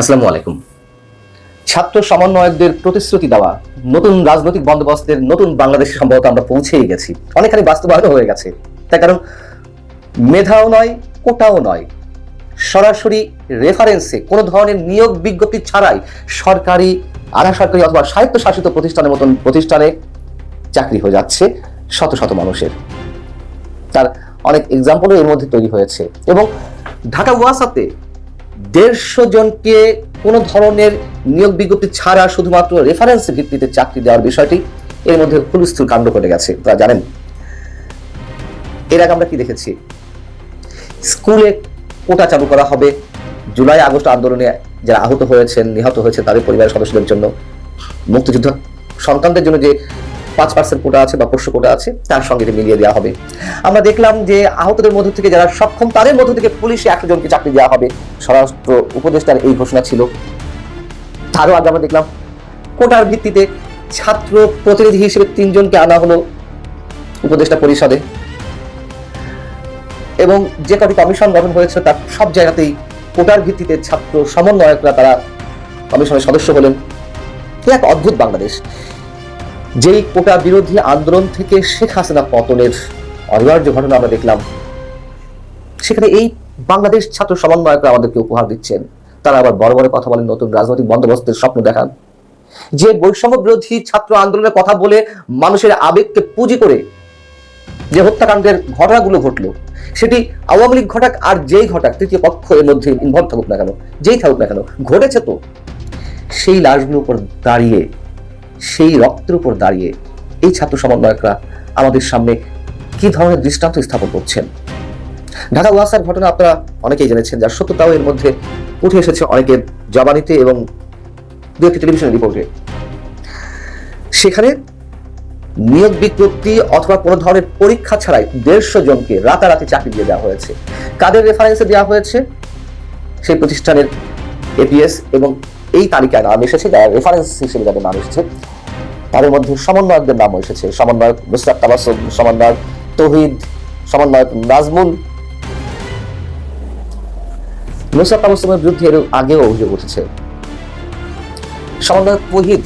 আসসালামু আলাইকুম। ছাত্র সমন্বয়কদের প্রতিশ্রুতি দেওয়া, নতুন রাজনৈতিক বন্দোবস্তের নতুন বাংলাদেশে সম্ভবত আমরা পৌঁছেই গেছি। অনেকখানি বাস্তবায়ন হয়ে গেছে। তার কারণ, মেধাও নয়, কোটাও নয়। সরাসরি রেফারেন্সে কোনো ধরনের নিয়োগ বিজ্ঞপ্তি ছাড়াই সরকারি আধা সরকারি অথবা স্বায়ত্তশাসিত প্রতিষ্ঠানের মতন প্রতিষ্ঠানে চাকরি হয়ে যাচ্ছে শত শত মানুষের। তার অনেক এক্সাম্পলও এর মধ্যে তৈরি হয়েছে। এবং ঢাকা ওয়াসাতে দেড়শো জনকে কোনো ধরনের নিয়োগ বিজ্ঞপ্তি ছাড়া শুধুমাত্র রেফারেন্স ভিত্তিতে চাকরি দেওয়ার বিষয়টি এর মধ্যে হুলস্থুল কাণ্ড ঘটে গেছে, আপনারা জানেন। এর আগে আমরা কি দেখেছি? স্কুলে কোটা চালু করা হবে, জুলাই আগস্ট আন্দোলনে যারা আহত হয়েছেন, নিহত হয়েছেন তাদের পরিবারের সদস্যদের জন্য মুক্তিযুদ্ধ। সন্তানদের জন্য যে পাঁচ পার্সেন্ট কোটা আছে বা পোষ্য কোটা আছে, তার সঙ্গে মিলিয়ে দেওয়া হবে। আমরা দেখলাম যে আহতদের মধ্য থেকে যারা সক্ষম, তাদের মধ্য থেকে পুলিশে একশো জনকে চাকরি দেওয়া হবে। স্বরাষ্ট্র উপদেষ্টার এই ঘোষণা ছিল। তারও আগে আমরা দেখলাম, কোটার ভিত্তিতে ছাত্র প্রতিনিধি হিসেবে তিনজনকে আনা হলো উপদেষ্টা পরিষদে। এবং যে কটি কমিশন গঠন হয়েছে তার সব জায়গাতেই কোটার ভিত্তিতে ছাত্র সমন্বয়করা তারা কমিশনের সদস্য হলেন এক অদ্ভুত বাংলাদেশ। যেই কোটা বিরোধী আন্দোলন থেকে শেখ হাসিনা পতনের অনিবার্য ঘটনা আমরা দেখলাম। সেখানে এই বাংলাদেশ ছাত্র সমন্বয়করা আমাদেরকে উপহার দিচ্ছেন। তারা আবার বড় বড় কথা বলেন, নতুন রাজনৈতিক বন্দোবস্তের স্বপ্ন দেখান। যে বৈষম্য বিরোধী ছাত্র আন্দোলনের কথা বলে মানুষের আবেগকে পুঁজি করে যে হত্যাকাণ্ডের ঘটনাগুলো ঘটলো, সেটি আওয়ামী লীগ ঘটাক আর যেই ঘটাক, তৃতীয় পক্ষ এর মধ্যে ইনভলভ থাকুক না কেন, যেই থাকুক না কেন, ঘটেছে তো। সেই লাশগুলোর উপর দাঁড়িয়ে সেই রক্তের উপর দাঁড়িয়ে এই ছাত্র সমন্বয়করা আমাদের সামনে কি ধরনের দৃষ্টান্ত স্থাপন করছেন? ঢাকা ওয়াসার ঘটনা আপনারা অনেকেই জেনেছেন, যার সত্যতাও এর মধ্যে উঠে এসেছে অনেকের জবানিতে এবং দু একটি টেলিভিশন রিপোর্টে। সেখানে নিয়োগ বিজ্ঞপ্তি অথবা কোনো ধরনের পরীক্ষা ছাড়াই দেড়শো জনকে রাতারাতি চাকরি দিয়ে দেওয়া হয়েছে। কাদের রেফারেন্সে দেওয়া হয়েছে? সেই প্রতিষ্ঠানের এপিএস এবং এই তালিকায় নাম এসেছে রেফারেন্স হিসেবে যাদের নাম এসেছে। তাদের মধ্যে সমন্বয়কদের নাম এসেছে। সমন্বয়ক নুসরাত তাবাসুম সমন্বয়ক তহিদ, সমন্বয়ক নাজমুল। নুসরাত তাবাসুমের বিরুদ্ধে এর আগেও অভিযোগ উঠেছে। সমন্বয়ক তহিদ,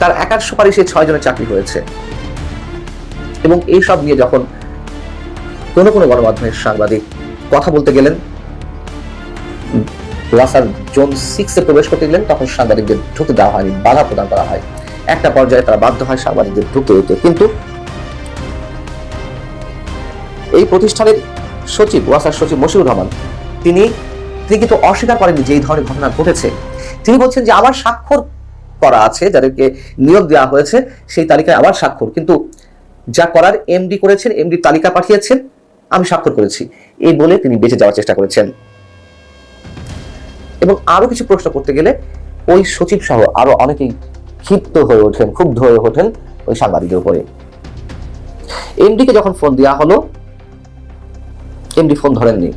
তার একার সুপারিশে ছয় জনের চাকরি হয়েছে। এবং এই সব নিয়ে যখন কোনো কোনো গণমাধ্যমের সাংবাদিক কথা বলতে গেলেন ওয়াসার জোন সিক্সে প্রবেশ করতে গেলেন, তখন সাংবাদিকদের ঢুকতে দেওয়া হয়নি, বাধা প্রদান করা হয় একটা পর্যায়ে তারা বাধ্য হয় সাংবাদিকদের ঢুকতে দিতে। কিন্তু এই প্রতিষ্ঠানের সচিব, ওয়াসার সচিব মশিউর রহমান, তিনি তিনি কিন্তু অস্বীকার করেননি যে এই ধরনের ঘটনা ঘটেছে। তিনি বলছেন যে আমার স্বাক্ষর করা আছে, যাদেরকে নিয়োগ দেওয়া হয়েছে, সেই তালিকায় আমার স্বাক্ষর। কিন্তু যা করার এমডি করেছেন, এমডি তালিকা পাঠিয়েছেন, আমি স্বাক্ষর করেছি। এই বলে তিনি বেঁচে যাওয়ার চেষ্টা করেছেন। এবং আরও কিছু প্রশ্ন করতে গেলে ওই সচিব সহ আরও অনেকেই ক্ষিপ্ত হয়ে ওঠেন ক্ষুব্ধ হয়ে ওঠেন ওই সাংবাদিকের উপরে। এমডিকে যখন ফোন দেওয়া হলো এমডি ফোন ধরেননি।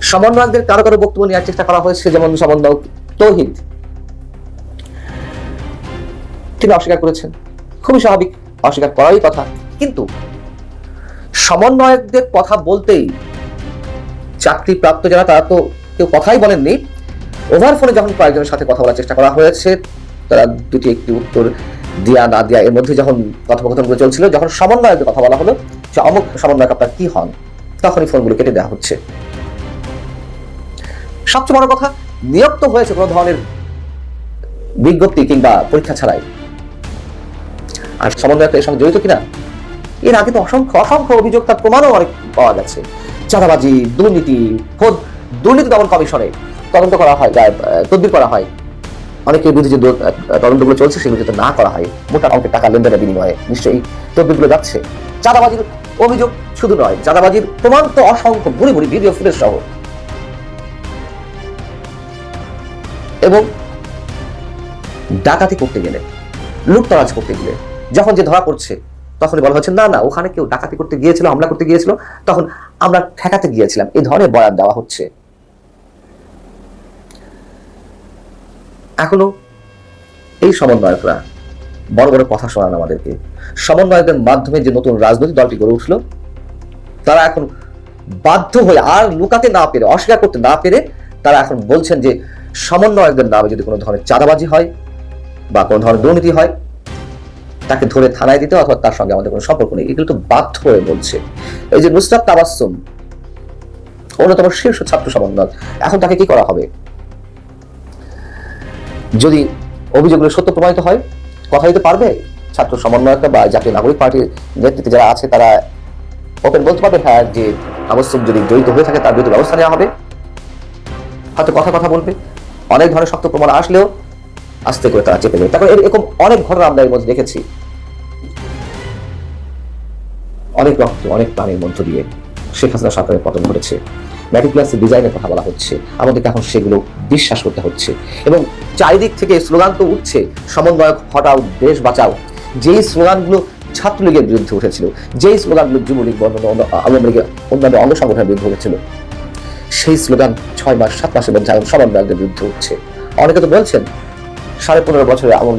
সমন্বয়কদের কারও কারও বক্তব্য নেওয়ার চেষ্টা করা হয়েছে, যেমন সমন্বয়ক তৌহিদ। তিনি অস্বীকার করেছেন। খুবই স্বাভাবিক, অস্বীকার করারই কথা। কিন্তু সমন্বয়কদের কথা বলতেই চাকরিপ্রাপ্ত যারা, তারা তো কেউ কথাই বলেননি। ওভার ফোনে যখন কয়েকজনের সাথে কথা বলার চেষ্টা করা হয়েছে, তারা দুটি একটি উত্তর দিয়া না দিয়া এর মধ্যে যখন কথোপকথনগুলো চলছিল, যখন সমন্বয়কের কথা বলা হলো যে, অমুক সমন্বয়ক, আপনার কি হন? তখনই ফোনগুলো কেটে দেওয়া হচ্ছে। সবচেয়ে বড় কথা নিয়োগ তো হয়েছে কোনো ধরনের বিজ্ঞপ্তি কিংবা পরীক্ষা ছাড়াই। আর সমন্বয়ক এর সঙ্গে জড়িত কিনা? এর আগে তো অসংখ্য অসংখ্য অভিযোগ, তার প্রমাণও অনেক পাওয়া গেছে। চাঁদাবাজি, দুর্নীতি, খোদ দুর্নীতি দমন কমিশনে তদন্ত করা হয়, যা তদবির করা হয়। অনেকের বিরুদ্ধে যে তদন্তগুলো চলছে, সেগুলো যাতে না করা হয়, মোটা অঙ্কের টাকা লেনদেনের বিনিময়ে। নিশ্চয়ই তদবিরগুলো যাচ্ছে। চাঁদাবাজির অভিযোগ শুধু নয়, চাঁদাবাজির প্রমাণ তো অসংখ্য ভুরি ভুরি ভিডিও ফুটেজ সহ। এবং ডাকাতি করতে গেলে, লুটতরাজ করতে গেলে, যখন যে ধরা পড়ছে, তখনই বলা হচ্ছে, না না, ওখানে কেউ ডাকাতি করতে গিয়েছিল, হামলা করতে গিয়েছিল। তখন আমরা ঠেকাতে গিয়েছিলাম। এই ধরনের বয়ান দেওয়া হচ্ছে। এখনও এই সমন্বয়করা বড় বড় কথা শোনান আমাদেরকে। সমন্বয়কদের মাধ্যমে যে নতুন রাজনৈতিক দলটি গড়ে উঠল, তারা এখন বাধ্য হয়ে আর লুকাতে না পেরে, অস্বীকার করতে না পেরে তারা এখন বলছেন যে সমন্বয়কদের নামে যদি কোনো ধরনের চাঁদাবাজি হয় বা কোনো ধরনের দুর্নীতি হয়, তাকে ধরে থানায় দিতে অথবা তার সঙ্গে আমাদের কোনো সম্পর্ক নেই। এগুলো তো বাধ্য হয়ে বলছে। এই যে নুসরাত তাবাসসুম, অন্যতম শীর্ষ ছাত্র সমন্বয় এখন তাকে কি করা হবে? যদি অভিযোগগুলো সত্য প্রমাণিত হয়, কথা দিতে পারবে? ছাত্র সমন্বয়করা বা জাতীয় নাগরিক পার্টির নেতৃত্বে যারা আছে, তারা ওপেন বলতে পারবে হ্যাঁ যে আবশ্যক যদি জড়িত হয়ে থাকে, তার বিরুদ্ধে ব্যবস্থা নেওয়া হবে। হয়তো কথা কথা বলবে। অনেক ধরনের শক্ত প্রমাণ আসলেও আস্তে করে তারা চেপে যাবে। তারপরে এরকম অনেক ঘটনা আমরা এর মধ্যে দেখেছি। অনেক রক্ত, অনেক প্রাণের মধ্য দিয়ে শেখ হাসিনা সরকারের পতন ঘটেছে। ম্যাটিকুলাসি ডিজাইনের কথা বলা হচ্ছে। আমাদেরকে এখন সেগুলো বিশ্বাস করতে হচ্ছে। এবং চারিদিক থেকে স্লোগান তো উঠছে, সমন্বয়ক হটাও দেশ বাঁচাও। যেই স্লোগানগুলো ছাত্রলীগের বিরুদ্ধে উঠেছিল, যেই স্লোগানগুলো যুবলীগ বর্ণনা আওয়ামী লীগের অন্যান্য অঙ্গ সংগঠনের বিরুদ্ধে উঠেছিল, সেই স্লোগান ছয় মাস, সাত মাসের মধ্যে সমন্বয়কদের বিরুদ্ধে উঠছে। অনেকে তো বলছেন, সাড়ে পনেরো বছরে